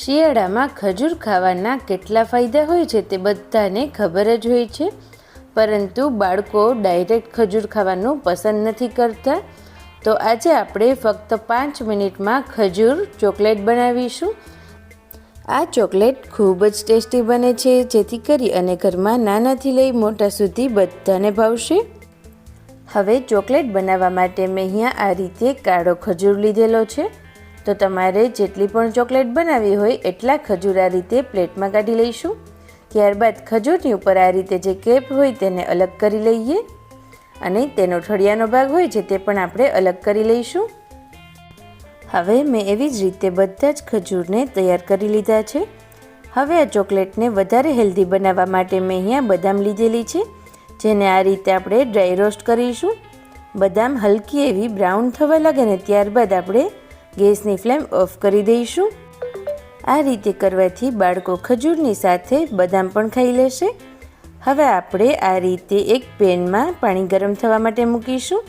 શિયાળામાં ખજૂર ખાવાના કેટલા ફાયદા હોય છે તે બધાને ખબર જ હોય છે. પરંતુ બાળકો ડાયરેક્ટ ખજૂર ખાવાનું પસંદ નથી કરતા. તો આજે આપણે ફક્ત પાંચ મિનિટમાં ખજૂર ચોકલેટ બનાવીશું. આ ચોકલેટ ખૂબ જ ટેસ્ટી બને છે, જેથી કરી અને ઘરમાં નાનાથી લઈ મોટા સુધી બધાને ભાવશે. હવે ચોકલેટ બનાવવા માટે મેં અહીંયા આ રીતે કાળો ખજૂર લીધેલો છે. તો તમારે જેટલી પણ ચોકલેટ બનાવવી હોય એટલા ખજૂર આ રીતે પ્લેટમાં કાઢી લઈશું. ત્યારબાદ ખજૂરની ઉપર આ રીતે જે કેપ હોય તેને અલગ કરી લઈએ અને તેનો ઠળિયાનો ભાગ હોય છે તે પણ આપણે અલગ કરી લઈશું. હવે મેં એવી જ રીતે બધા જ ખજૂરને તૈયાર કરી લીધા છે. હવે આ ચોકલેટને વધારે હેલ્ધી બનાવવા માટે મેં અહીંયા બદામ લીધેલી છે, જેને આ રીતે આપણે ડ્રાય રોસ્ટ કરીશું. બદામ હલકી એવી બ્રાઉન થવા લાગે ને ત્યારબાદ આપણે ગેસની ફ્લેમ ઓફ કરી દઈશું. આ રીતે કરવાથી બાળકો ખજૂરની સાથે બદામ પણ ખાઈ લેશે. હવે આપણે આ રીતે એક પેનમાં પાણી ગરમ થવા માટે મૂકીશું.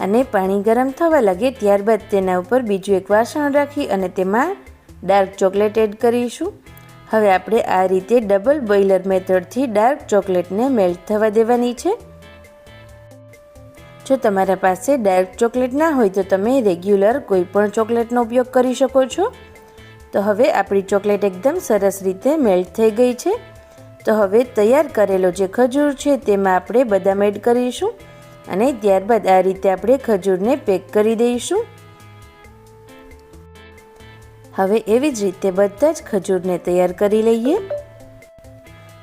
અને પાણી ગરમ થવા લાગે ત્યારબાદ તેના ઉપર બીજું એક વાસણ રાખી અને તેમાં ડાર્ક ચોકલેટ એડ કરીશું. હવે આપણે આ રીતે ડબલ બોઇલર મેથડથી ડાર્ક ચોકલેટને મેલ્ટ થવા દેવાની છે. જો તમારા પાસે ડાર્ક ચોકલેટ ના હોય તો તમે રેગ્યુલર કોઈ પણ ચોકલેટનો ઉપયોગ કરી શકો છો. તો હવે આપણી ચોકલેટ એકદમ સરસ રીતે મેલ્ટ થઈ ગઈ છે. તો હવે તૈયાર કરેલો જે ખજૂર છે તેમાં આપણે બદામ એડ કરીશું અને ત્યારબાદ આ રીતે આપણે ખજૂરને પેક કરી દઈશું. હવે એવી જ રીતે બધા જ ખજૂરને તૈયાર કરી લઈએ.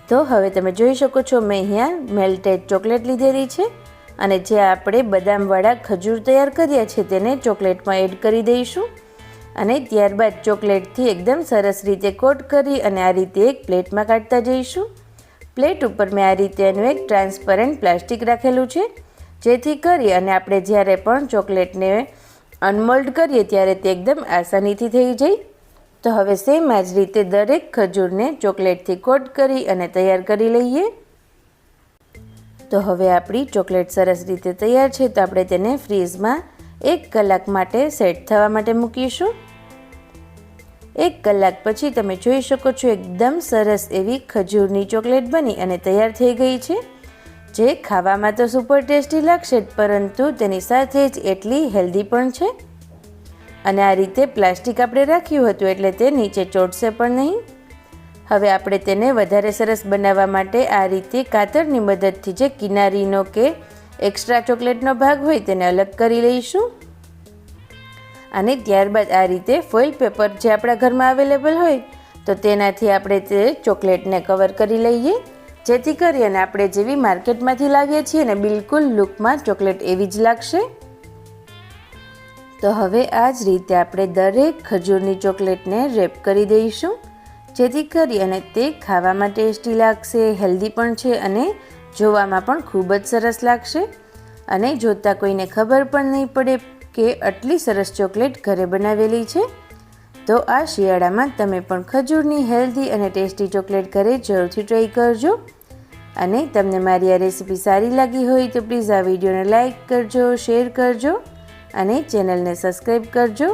તો હવે તમે જોઈ શકો છો મેં અહીંયા મેલ્ટેડ ચોકલેટ લીધેલી છે. અને જે આપણે બદામવાળા ખજૂર તૈયાર કર્યા છે તેને ચોકલેટમાં એડ કરી દઈશું. અને ત્યારબાદ ચોકલેટથી એકદમ સરસ રીતે કોટ કરી અને આ રીતે એક પ્લેટમાં કાઢતા જઈશું. પ્લેટ ઉપર મેં આ રીતે એનું એક ટ્રાન્સપરન્ટ પ્લાસ્ટિક રાખેલું છે. જેથી કરી અને આપણે જ્યારે પણ ચોકલેટને અનમોલ્ડ કરીએ ત્યારે તે એકદમ આસાનીથી થઈ જાય. તો હવે સેમ આ જ રીતે દરેક ખજૂરને ચોકલેટથી કોટ કરી અને તૈયાર કરી લઈએ. તો હવે આપણી ચોકલેટ સરસ રીતે તૈયાર છે તો આપણે તેને ફ્રીઝમાં એક કલાક માટે સેટ થવા માટે મૂકીશું. એક કલાક પછી તમે જોઈ શકો છો એકદમ સરસ એવી ખજૂરની ચોકલેટ બની અને તૈયાર થઈ ગઈ છે. જે ખાવામાં તો સુપર ટેસ્ટી લાગશે પરંતુ તેની સાથે જ એટલી હેલ્ધી પણ છે. અને આ રીતે પ્લાસ્ટિક આપણે રાખ્યું હતું એટલે તે નીચે ચોટશે પણ નહીં. હવે આપણે તેને વધારે સરસ બનાવવા માટે આ રીતે કાતરની મદદથી જે કિનારીનો કે એક્સ્ટ્રા ચોકલેટનો ભાગ હોય તેને અલગ કરી લઈશું. અને ત્યારબાદ આ રીતે ફોઇલ પેપર જે આપણા ઘરમાં અવેલેબલ હોય, તો તેનાથી આપણે તે ચોકલેટને કવર કરી લઈએ. જેથી કરી અને આપણે જેવી માર્કેટમાંથી લાવીએ છીએ ને બિલકુલ લુકમાં ચોકલેટ એવી જ લાગશે. તો હવે આ જ રીતે આપણે દરેક ખજૂરની ચોકલેટને રેપ કરી દઈશું. જેથી કરી અને તે ખાવામાં ટેસ્ટી લાગશે, હેલ્ધી પણ છે અને જોવામાં પણ ખૂબ જ સરસ લાગશે. અને જોતાં કોઈને ખબર પણ નહીં પડે કે આટલી સરસ ચોકલેટ ઘરે બનાવેલી છે, તો આ શિયાળામાં તમે પણ ખજૂરની હેલ્ધી અને ટેસ્ટી ચોકલેટ ઘરે જરૂરથી ટ્રાય કરજો. અને તમને મારી આ રેસીપી સારી લાગી હોય તો પ્લીઝ આ વિડીયોને લાઇક કરજો, શેર કરજો અને ચેનલને સબસ્ક્રાઈબ કરજો.